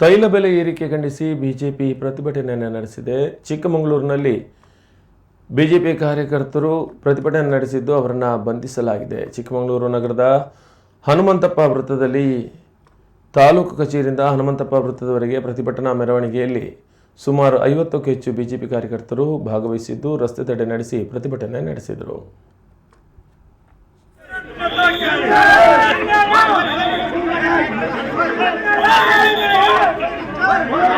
ತೈಲ ಬೆಲೆ ಏರಿಕೆ ಖಂಡಿಸಿ ಬಿಜೆಪಿ ಪ್ರತಿಭಟನೆಯನ್ನು ನಡೆಸಿದೆ. ಚಿಕ್ಕಮಗಳೂರಿನಲ್ಲಿ ಬಿಜೆಪಿ ಕಾರ್ಯಕರ್ತರು ಪ್ರತಿಭಟನೆ ನಡೆಸಿದ್ದು ಅವರನ್ನು ಬಂಧಿಸಲಾಗಿದೆ. ಚಿಕ್ಕಮಗಳೂರು ನಗರದ ಹನುಮಂತಪ್ಪ ವೃತ್ತದಲ್ಲಿ ತಾಲೂಕು ಕಚೇರಿಯಿಂದ ಹನುಮಂತಪ್ಪ ವೃತ್ತದವರೆಗೆ ಪ್ರತಿಭಟನಾ ಮೆರವಣಿಗೆಯಲ್ಲಿ ಸುಮಾರು ಐವತ್ತಕ್ಕೂ ಹೆಚ್ಚು ಬಿಜೆಪಿ ಕಾರ್ಯಕರ್ತರು ಭಾಗವಹಿಸಿದ್ದು, ರಸ್ತೆ ತಡೆ ನಡೆಸಿ ಪ್ರತಿಭಟನೆ ನಡೆಸಿದರು. Amen.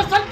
ರಫೇಲ್